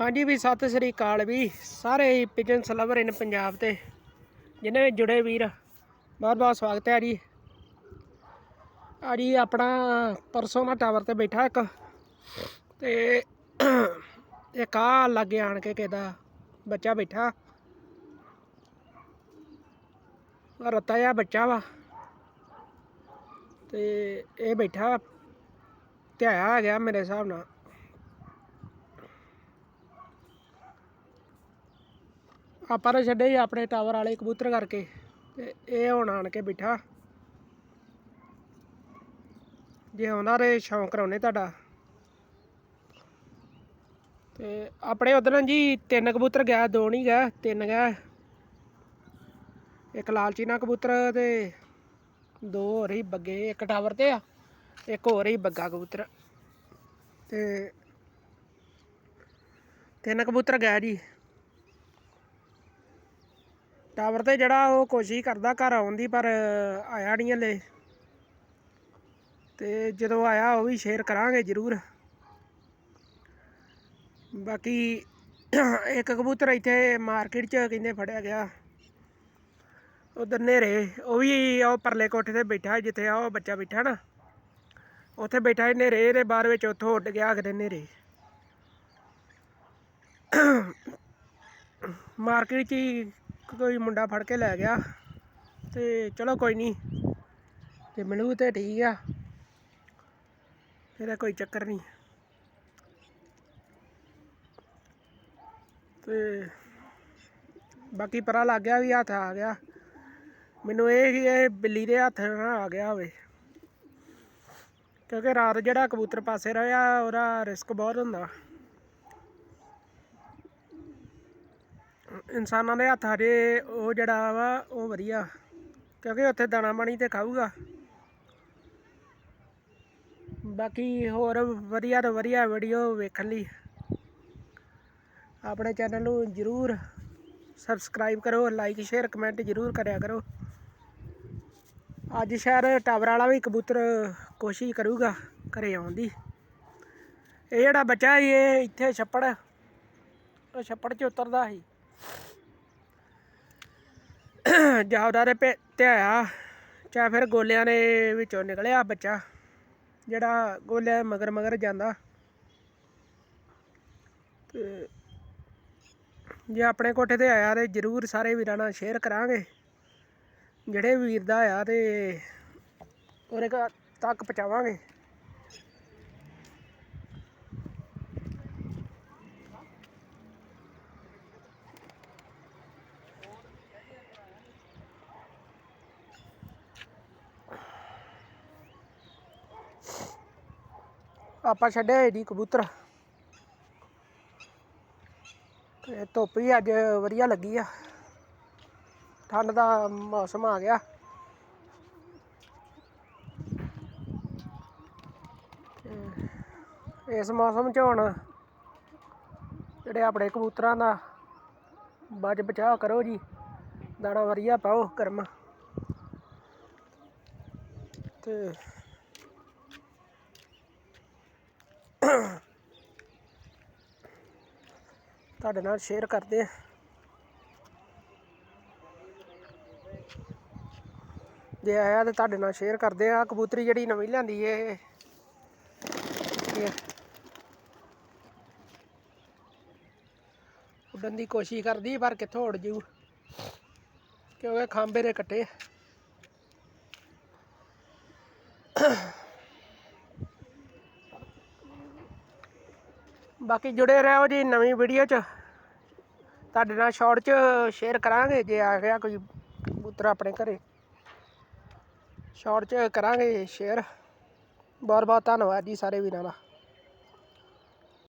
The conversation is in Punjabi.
ਹਾਂਜੀ ਵੀ ਸਤਿ ਸ੍ਰੀ ਅਕਾਲ ਵੀ। ਸਾਰੇ ਹੀ ਪਿਜਨਸ ਲਵਰ ਇਨ ਪੰਜਾਬ ਤੇ, ਜਿਨੇ ਵੀ ਜੁੜੇ ਵੀਰ, ਬਹੁਤ ਬਹੁਤ ਸਵਾਗਤ ਹੈ ਜੀ। ਆ ਜੀ ਆਪਣਾ ਪਰਸੋਂ ਦਾ ਟਾਵਰ ਤੇ ਬੈਠਾ ਇੱਕ, ਤੇ ਇੱਕ ਆ ਲਾਗੇ ਆਣ ਕੇ ਕਿਹਦਾ ਬੱਚਾ ਬੈਠਾ। ਰੱਤਾ ਜਿਹਾ ਬੱਚਾ ਵਾ, ਤੇ ਇਹ ਬੈਠਾ, ਧਿਆਇਆ ਆ ਗਿਆ ਮੇਰੇ ਹਿਸਾਬ ਨਾਲ। ਆਪਾਂ ਤਾਂ ਛੱਡੇ ਸੀ ਆਪਣੇ ਟਾਵਰ ਵਾਲੇ ਕਬੂਤਰ ਕਰਕੇ। ਤੇ ਇਹ ਹੁਣ ਆਣ ਕੇ ਬਿਠਾ। ਜੇ ਉਹਨਾਂ ਦੇ ਸ਼ੌਂਕ ਕਰਾਉਣੇ ਤੁਹਾਡਾ। ਤੇ ਆਪਣੇ ਉਧਰ ਜੀ ਤਿੰਨ ਕਬੂਤਰ ਗਿਆ, ਦੋ ਨਹੀਂ ਗਿਆ, ਤਿੰਨ ਗਿਆ। ਇੱਕ ਲਾਲਚੀਨਾ ਕਬੂਤਰ ਤੇ ਦੋ ਹੋਰ ਹੀ ਬੱਗੇ, ਇੱਕ ਟਾਵਰ ਤੇ ਆ, ਇੱਕ ਹੋਰ ਹੀ ਬੱਗਾ ਕਬੂਤਰ। ਤੇ ਤਿੰਨ ਕਬੂਤਰ ਗਿਆ ਜੀ। ਟਾਵਰ ਤੇ ਜਿਹੜਾ ਉਹ ਕੋਸ਼ਿਸ਼ ਕਰਦਾ ਘਰ ਆਉਣ ਦੀ, ਪਰ ਆਇਆ ਨਹੀਂ ਹਲੇ। ਤੇ ਜਦੋਂ ਆਇਆ ਉਹ ਵੀ ਸ਼ੇਅਰ ਕਰਾਂਗੇ ਜ਼ਰੂਰ। ਬਾਕੀ ਇੱਕ ਕਬੂਤਰ ਇੱਥੇ ਮਾਰਕੀਟ 'ਚ ਕਹਿੰਦੇ ਫੜਿਆ ਗਿਆ। ਉਧਰ ਨੇਰੇ ਉਹ ਵੀ ਉਹ ਪਰਲੇ ਕੋਠੇ ਤੇ ਬੈਠਾ ਜਿੱਥੇ ਆ ਉਹ ਬੱਚਾ ਬੈਠਾ ਨਾ। ਉੱਥੇ ਬੈਠਾ ਨੇਰੇ ਦੇ ਬਾਹਰ ਵਿੱਚ ਉੱਥੋਂ ਉੱਡ ਗਿਆ, ਅਗਲੇ ਨੇਰੇ ਮਾਰਕੀਟ 'ਚ ਹੀ ਕੋਈ ਮੁੰਡਾ ਫੜ ਕੇ ਲੈ ਗਿਆ ਤੇ ਚਲੋ ਕੋਈ ਨਹੀਂ, ਜੇ ਮਿਲੂ ਤੇ ਠੀਕ ਆ, ਇਹਦਾ ਕੋਈ ਚੱਕਰ ਨਹੀਂ। ਤੇ ਬਾਕੀ ਪਰਾ ਲੱਗ ਗਿਆ ਵੀ ਹੱਥ ਆ ਗਿਆ। ਮੈਨੂੰ ਇਹ ਹੀ ਇਹ ਬਿੱਲੀ ਦੇ ਹੱਥ ਨਾ ਆ ਗਿਆ ਹੋਵੇ। ਕਿਉਂਕਿ ਰਾਤ ਜਿਹੜਾ ਕਬੂਤਰ ਪਾਸੇ ਰਿਹਾ, ਉਹਦਾ ਰਿਸਕ ਬਹੁਤ ਹੁੰਦਾ। ਇਨਸਾਨਾਂ ਦੇ ਹੱਥ ਹਜੇ ਉਹ ਜਿਹੜਾ ਵਾ, ਉਹ ਵਧੀਆ। ਕਿਉਂਕਿ ਉੱਥੇ ਦਾਣਾ ਪਾਣੀ ਤੇ ਖਾਊਗਾ। ਬਾਕੀ ਹੋਰ ਵਧੀਆ ਤੋਂ ਵਧੀਆ ਵੀਡੀਓ ਵੇਖਣ ਲਈ। ਆਪਣੇ ਚੈਨਲ ਨੂੰ ਜਰੂਰ ਸਬਸਕ੍ਰਾਈਬ ਕਰੋ ਲਾਈਕ ਸ਼ੇਅਰ ਕਮੈਂਟ ਜਰੂਰ ਕਰਿਆ ਕਰੋ। ਅੱਜ ਸ਼ਹਿਰ ਟਾਵਰ ਵਾਲਾ ਵੀ ਕਬੂਤਰ ਕੋਸ਼ਿਸ਼ ਕਰੂਗਾ ਘਰੇ ਆਉਣ ਦੀ। ਇਹ ਜਿਹੜਾ ਬੱਚਾ ਸੀ, ਇਹ ਇੱਥੇ ਛੱਪੜ, ਉਹ ਛੱਪੜ 'ਚ ਉਤਰਦਾ ਸੀ। ਜਾਵਦਾ ਦੇ ਪੇ ਧਿਆਇਆ ਚਾਹੇ ਫਿਰ ਗੋਲਿਆਂ ਦੇ ਵਿੱਚੋਂ ਨਿਕਲਿਆ ਬੱਚਾ, ਜਿਹੜਾ ਗੋਲਿਆਂ ਦੇ ਮਗਰ ਮਗਰ ਜਾਂਦਾ। ਤੇ ਜੇ ਆਪਣੇ ਕੋਠੇ ਤੇ ਆਇਆ ਤੇ ਜਰੂਰ ਸਾਰੇ ਵੀਰਾਂ ਨਾਲ ਸ਼ੇਅਰ ਕਰਾਂਗੇ। ਜਿਹੜੇ ਵੀਰ ਦਾ ਆਇਆ ਤੇ ਉਹਦੇ ਘਰ ਤੱਕ ਪਹੁੰਚਾਵਾਂਗੇ। ਆਪਾਂ ਛੱਡਿਆ ਜੀ ਕਬੂਤਰ। ਤੇ ਧੁੱਪ ਵੀ ਅੱਜ ਵਧੀਆ ਲੱਗੀ ਆ। ਠੰਡ ਦਾ ਮੌਸਮ ਆ ਗਿਆ। ਇਸ ਮੌਸਮ 'ਚ ਹੁਣ ਜਿਹੜੇ ਆਪਣੇ ਕਬੂਤਰਾਂ ਦਾ ਬਚ ਬਚਾਅ ਕਰੋ ਜੀ, ਦਾਣਾ ਵਧੀਆ ਪਾਓ ਗਰਮ ਤੇ ਤੁਹਾਡੇ ਨਾਲ ਸ਼ੇਅਰ ਕਰਦੇ ਆ ਜੇ ਆਇਆ ਤਾਂ ਤੁਹਾਡੇ ਨਾਲ ਸ਼ੇਅਰ ਕਰਦੇ ਆ ਕਬੂਤਰੀ ਜਿਹੜੀ ਨਵੀਂ ਲਿਆਂਦੀ ਏ। ਉੱਡਣ ਦੀ ਕੋਸ਼ਿਸ਼ ਕਰਦੀ ਪਰ ਕਿੱਥੋਂ ਉੱਡ ਜੂ? ਕਿਉਂਕਿ ਖਾਂਬੇ ਦੇ ਕੱਟੇ ਬਾਕੀ ਜੁੜੇ ਰਹੋ ਜੀ ਨਵੀਂ ਵੀਡੀਓ 'ਚ। ਤੁਹਾਡੇ ਨਾਲ ਸ਼ਾਰਟ 'ਚ ਸ਼ੇਅਰ ਕਰਾਂਗੇ, ਜੇ ਆ ਗਿਆ ਕੋਈ ਕਬੂਤਰ ਆਪਣੇ ਘਰੇ। ਸ਼ਾਰਟ 'ਚ ਕਰਾਂਗੇ ਸ਼ੇਅਰ ਬਹੁਤ ਬਹੁਤ ਧੰਨਵਾਦ ਜੀ ਸਾਰੇ ਵੀਰਾਂ ਦਾ।